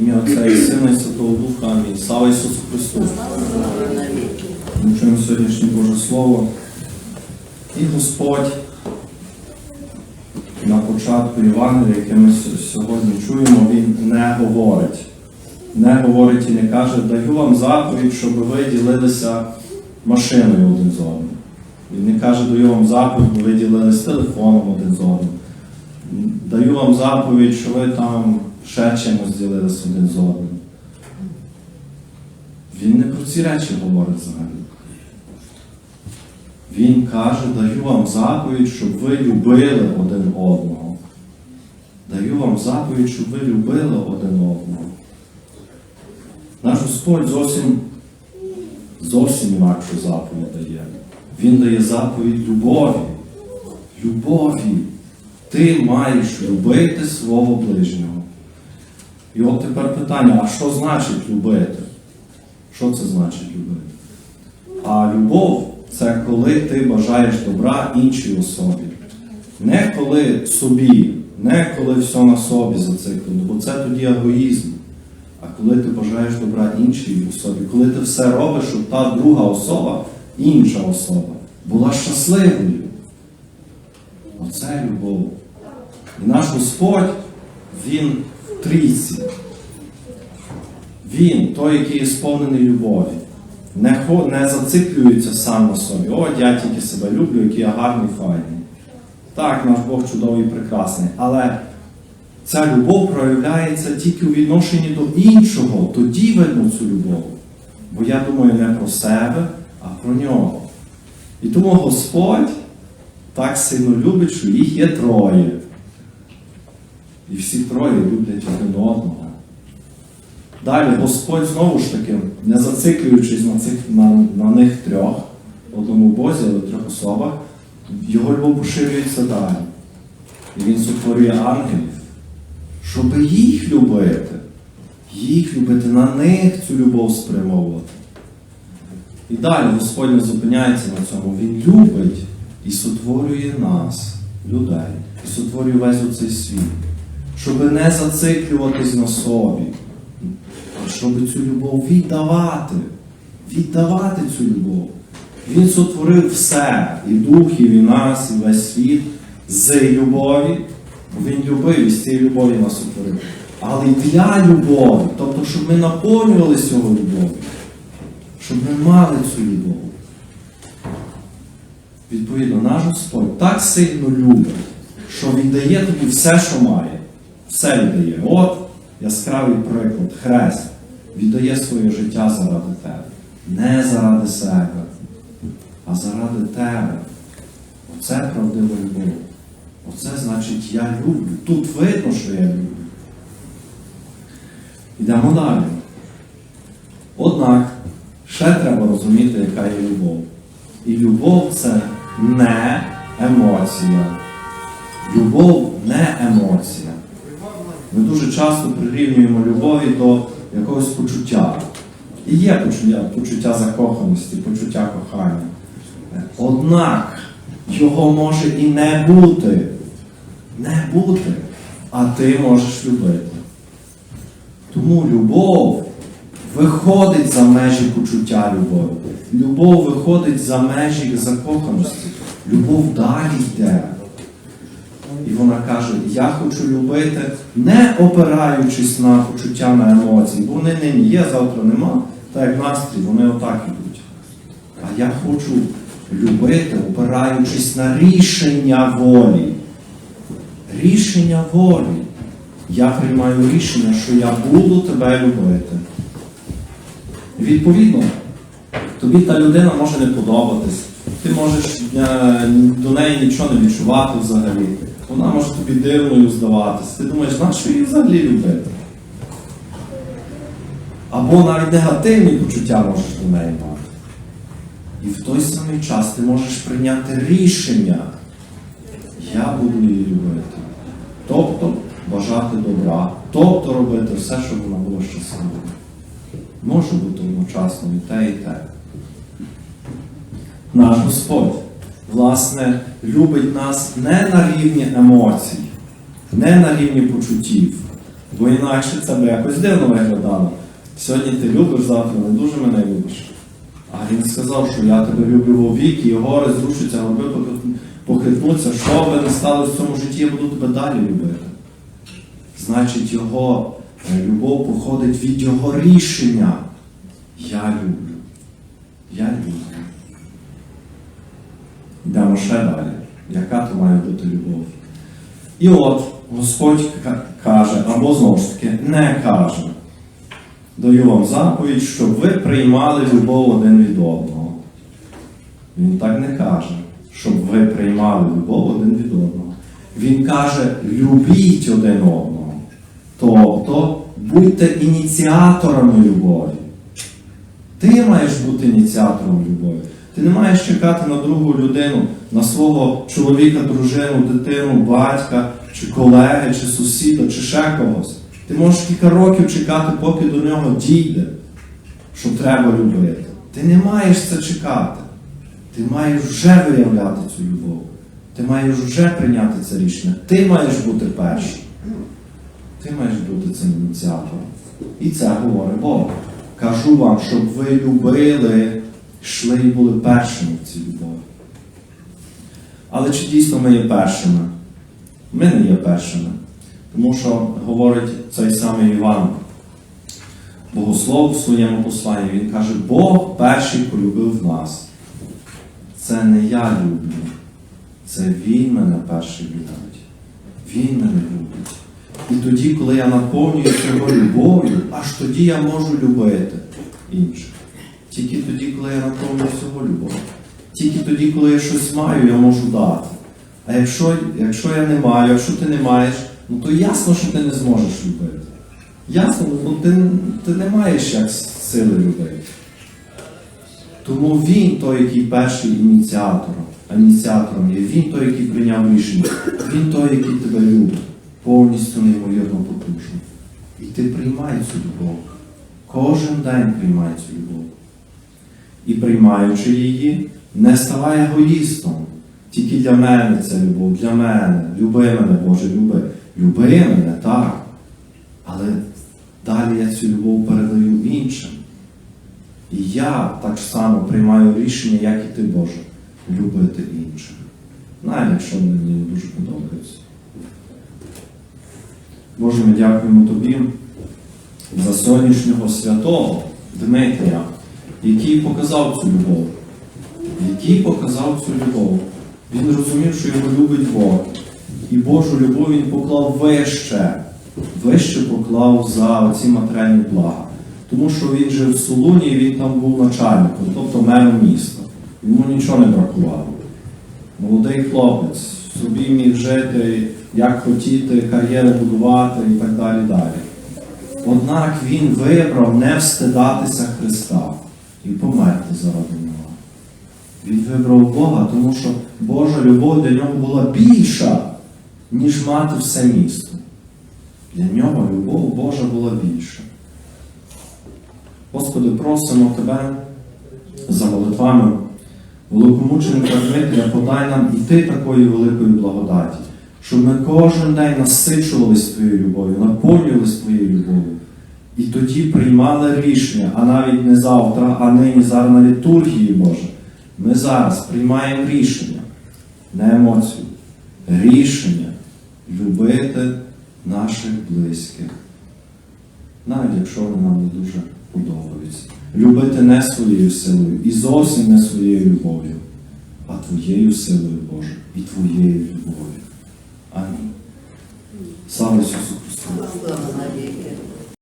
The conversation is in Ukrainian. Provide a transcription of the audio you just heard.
Ім'я Отця і Сина і Святого Духа. Амінь. Слава Ісусу Христу! Ми чуємо сьогоднішнє Боже Слово. І Господь на початку Євангелія, яке ми сьогодні чуємо, Він не говорить. Не говорить і не каже, даю вам заповідь, щоб ви ділилися машиною один з одним. Він не каже, даю вам заповідь, бо ви ділилися телефоном один з одним. Даю вам заповідь, що ви там ще чимось ділилися один з одним. Він не про ці речі говорить взагалі. Він каже, даю вам заповідь, щоб ви любили один одного. Даю вам заповідь, щоб ви любили один одного. Наш Господь зовсім, зовсім інакшу заповідь дає. Він дає заповідь любові. Любові. Ти маєш любити свого ближнього. І от тепер питання, а що значить любити? Що це значить любити? А любов це коли ти бажаєш добра іншій особі. Не коли собі, не коли все на собі зациклено, бо це тоді егоїзм. А коли ти бажаєш добра іншій особі, коли ти все робиш, щоб та друга особа, інша особа, була щасливою. Оце любов. І наш Господь, Він трійці. Він той, який є сповнений любові. Не, хо- не зациклюється сам на собі. О, я тільки себе люблю, який я гарний, файний. Так, наш Бог чудовий і прекрасний. Але ця любов проявляється тільки у відношенні до іншого. Тоді видно цю любов. Бо я думаю не про себе, а про нього. І тому Господь так сильно любить, що їх є троє. І всі троє люблять один одного. Далі Господь знову ж таки, не зациклюючись на, цих, на, на них трьох, в одному Бозі, але трьох особах, його любов поширюється далі. І він сотворює ангелів, щоб їх любити, їх любити, на них цю любов спрямовувати. І далі Господь не зупиняється на цьому. Він любить і сотворює нас, людей, і сотворює весь оцей світ, щоб не зациклюватись на собі, а щоб цю любов віддавати, віддавати цю любов. Він сотворив все, і духів, і нас, і весь світ з любові, бо він любив і з цієї любові нас сотворив. Але й для любові, тобто, щоб ми наповнювалися його любов'ю, щоб ми мали цю любов. Відповідно, наш Господь так сильно любить, що віддає тобі все, що має. Все віддає. От яскравий приклад, хрест віддає своє життя заради тебе. Не заради себе, а заради тебе. Оце правдива любов. Оце значить я люблю. Тут видно, що я люблю. Йдемо далі. Однак, ще треба розуміти, яка є любов. І любов це не емоція. Любов не емоція. Ми дуже часто прирівнюємо любові до якогось почуття. І є почуття, почуття закоханості, почуття кохання. Однак його може і не бути. Не бути. А ти можеш любити. Тому любов виходить за межі почуття любові. Любов виходить за межі закоханості. Любов далі йде. І вона каже, я хочу любити, не опираючись на почуття на емоції, бо вони нині є, завтра нема, так як настрій, вони отак йдуть. А я хочу любити, опираючись на рішення волі. Рішення волі. Я приймаю рішення, що я буду тебе любити. Відповідно, тобі та людина може не подобатись. Ти можеш е, до неї нічого не відчувати взагалі. Вона може тобі дивною здаватись. Ти думаєш, на що її взагалі любити? Або навіть негативні почуття можеш до неї мати. І в той самий час ти можеш прийняти рішення. Я буду її любити. Тобто бажати добра, тобто робити все, щоб вона була щасливою. Може бути одночасно і те, і те. Наш Господь, власне, любить нас не на рівні емоцій, не на рівні почуттів, Бо інакше це б якось дивно виглядало. Сьогодні ти любиш, завтра не дуже мене любиш. А він сказав, що я тебе люблю вовік, і гори зрушаться, горби похитнуться, що би не стало в цьому житті, я буду тебе далі любити. Значить, його е, любов походить від його рішення. Я люблю. Я люблю. Йдемо ще далі. Яка то має бути любов? І от Господь каже, або знову ж таки, не каже. Даю вам заповідь, щоб ви приймали любов один від одного. Він так не каже, щоб ви приймали любов один від одного. Він каже, любіть один одного. Тобто будьте ініціаторами любові. Ти маєш бути ініціатором любові. Ти не маєш чекати на другу людину, на свого чоловіка, дружину, дитину, батька, чи колеги, чи сусіда, чи ще когось. Ти можеш кілька років чекати, поки до нього дійде, що треба любити. Ти не маєш це чекати. Ти маєш вже виявляти цю любов. Ти маєш вже прийняти це рішення. Ти маєш бути першим. Ти маєш бути цим ініціатором. І це говорить Бог. Кажу вам, щоб ви любили, йшли і були першими в цій любові. Але чи дійсно ми є першими? Ми не є першими. Тому що говорить цей самий Іван, Богослов в своєму посланні, він каже, Бог перший полюбив нас. Це не я люблю, це Він мене перший любить. Він мене любить. І тоді, коли я наповнююся його любов'ю, аж тоді я можу любити інших. Тільки тоді, коли я наповнююся його любов'ю. Тільки тоді, коли я щось маю, я можу дати. А якщо, якщо я не маю, якщо ти не маєш, ну то ясно, що ти не зможеш любити. Ясно, ну ти, ти не маєш як сили любити. Тому він той, який перший ініціатором, ініціатором є, він той, який прийняв рішення, він той, який тебе любить, повністю неймовірно потужно. І ти приймай цю любов. Кожен день приймай цю любов. І приймаючи її, не ставай егоїстом. Тільки для мене це любов, для мене. Люби мене, Боже, люби. Люби мене, так. Але далі я цю любов передаю іншим. І я так само приймаю рішення, як і ти, Боже, любити інших. Навіть якщо мені дуже подобаються. Боже, ми дякуємо Тобі за сьогоднішнього святого Дмитрія, який показав цю любов. Який показав цю любов. Він розумів, що його любить Бог. І Божу любов він поклав вище, вище поклав за оці матеріальні блага. Тому що він жив в Солуні і він там був начальником, тобто мером міста. Йому нічого не бракувало. Молодий хлопець, собі міг жити, як хотіти, кар'єри будувати і так далі. далі. Однак він вибрав не встидатися Христа і померти заради нього. Він вибрав Бога, тому що Божа любов для нього була більша, ніж мати все місто. Для нього любов Божа була більша. Господи, просимо Тебе за молитвами великомученика Дмитрія, подай нам і ти такої великої благодаті, щоб ми кожен день насичувались Твоєю любов'ю, наповнювались Твоєю любов'ю. І тоді приймали рішення, а навіть не завтра, а нині зараз на літургії Боже. Ми зараз приймаємо рішення, не емоцію, рішення любити наших близьких, навіть якщо вони нам не дуже подобаються. Любити не своєю силою і зовсім не своєю любов'ю, а Твоєю силою, Боже, і Твоєю любов'ю. Амінь. Слава Ісусу Христу!